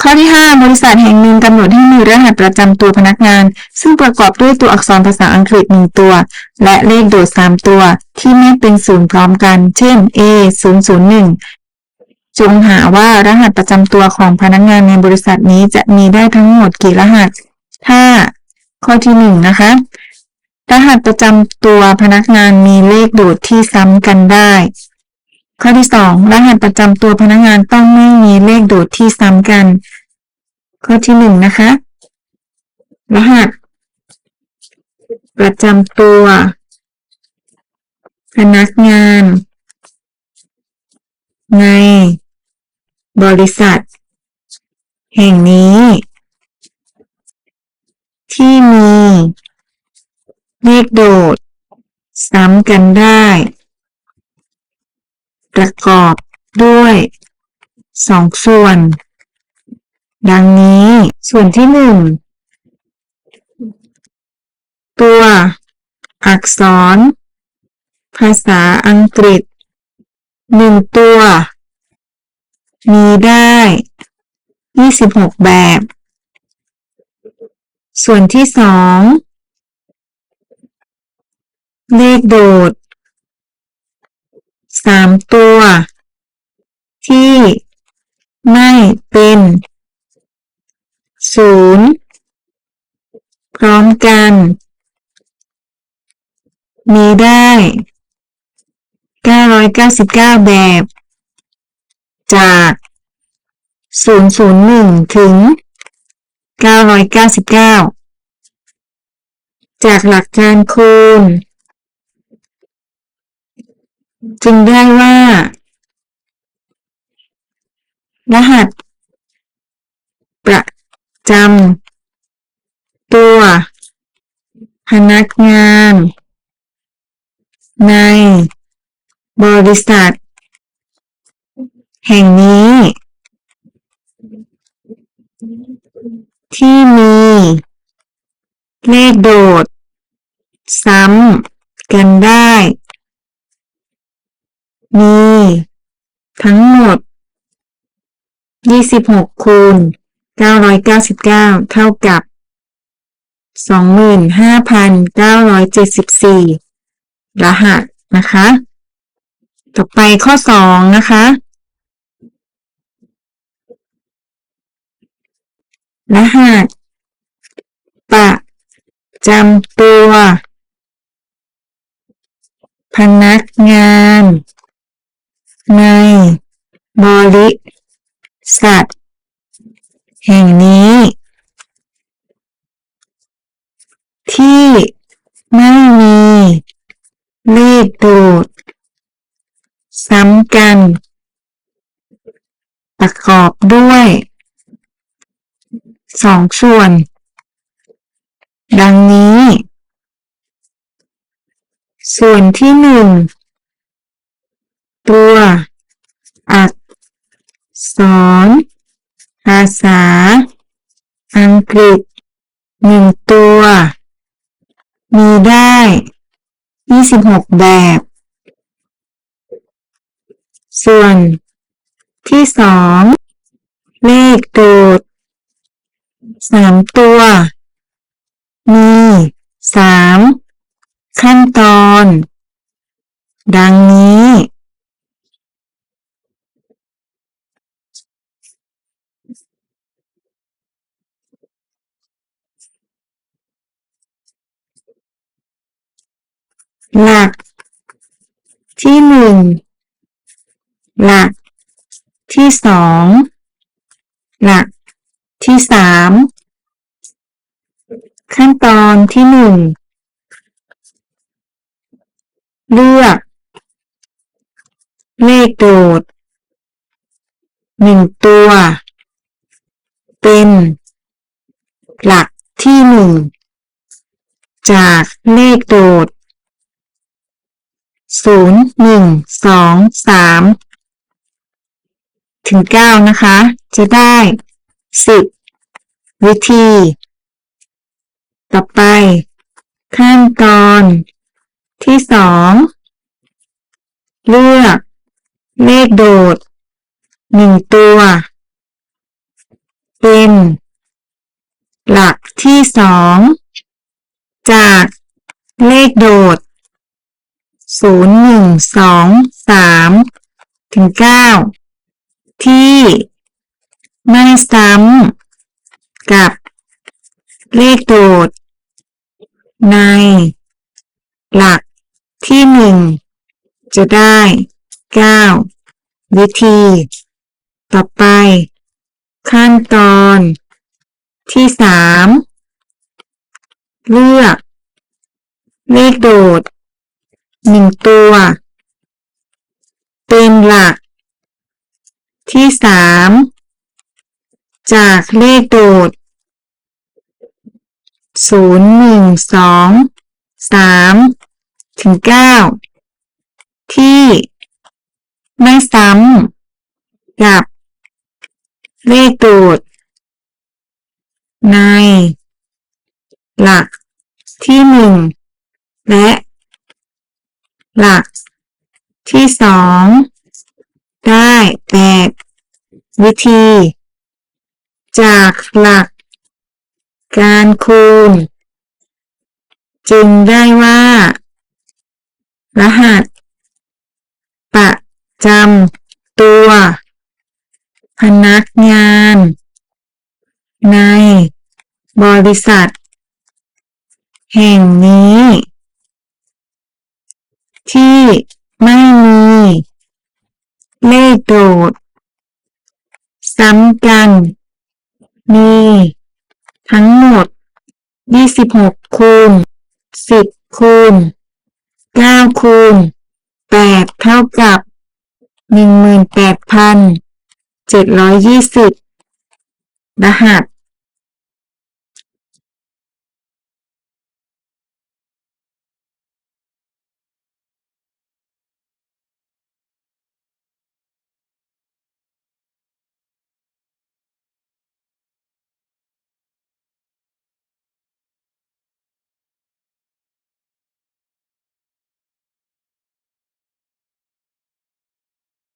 ข้อที่ 5 บริษัทแห่งหนึ่งกำหนดให้มีรหัสประจำตัวพนักงาน ซึ่งประกอบด้วยตัวอักษรภาษาอังกฤษ 1 ตัว และเลขโดด 3 ตัว ที่ไม่เป็นศูนย์พร้อมกัน เช่น A 0 0 1จงหาว่ารหัสประจำตัวของพนักงานในบริษัทนี้จะมีได้ทั้งหมดกี่รหัสถ้าข้อที่ 1 นะคะ รหัสประจำตัวพนักงานมีเลขโดดที่ซ้ำกันได้ ข้อที่2รหัสประจำตัวพนักงานต้องไม่มีเลขโดดที่ซ้ำกัน ข้อที่1นะคะ รหัส ประจำตัว พนักงาน ในบริษัท แห่งนี้ ที่มี เลขโดด ซ้ำกันได้ ประกอบด้วยสองส่วน ดังนี้ส่วนที่หนึ่งตัวอักษร ภาษาอังกฤษหนึ่งตัว มีได้ 26 แบบ ส่วนที่สองเลขโดด สามตัว ที่ไม่เป็นศูนย์พร้อมกัน มีได้ 999 แบบ จาก 001 ถึง 999 จากหลักการคูณ จึงได้ว่า รหัส ประจำตัว พนักงาน ใน บริษัท แห่งนี้ ที่มี เลขโดด ซ้ำกันได้ มี ทั้งหมด 26 คูณ 999 เท่ากับ 25,974 รหัสนะคะ ต่อไปข้อ 2 นะคะ รหัสประจำตัว พนักงาน ในบริษัท แห่งนี้ ที่ไม่มีเลขโดดซ้ำกัน ประกอบด้วยสองส่วน ดังนี้ ส่วนที่หนึ่ง ตัว อักษร ภาษา อังกฤษหนึ่งตัว มีได้ 26 แบบ ส่วน ที่สองเลขโดดสามตัว มีสามขั้นตอน ดังนี้ หลัก ที่หนึ่งหลัก ที่สองหลัก ที่สามขั้นตอนที่หนึ่งเลือก เลขโดดหนึ่งตัว เป็นหลักที่หนึ่งจากเลขโดด ศูนย์หนึ่งสองสามถึงเก้านะคะ จะได้สิบวิธี ต่อไป ขั้นตอนที่สองเลือก เลขโดดหนึ่งตัว เป็น หลักที่สองจากเลขโดด ศูนย์หนึ่งสองสามถึงเก้าที่ไม่ซ้ำกับเลขโดด ใน หลักที่หนึ่งจะได้เก้าวิธี ต่อไป ขั้นตอนที่สามเลือก เลขโดด หนึ่งตัว เป็นหลัก ที่สามจากเลขโดดศูนย์หนึ่งสองสามถึงเก้าที่ไม่ซ้ำกับเลขโดดในหลักที่หนึ่งและ หลักที่สองได้แปดวิธี จากหลัก การคูณ จึงได้ว่า รหัส ประจำตัว พนักงาน ในบริษัท แห่งนี้ ที่ไม่มีเลขโดด ซ้ำกัน มี ทั้งหมด 26 คูณ 10 คูณ 9 คูณ 8 เท่ากับ 18,720 รหัส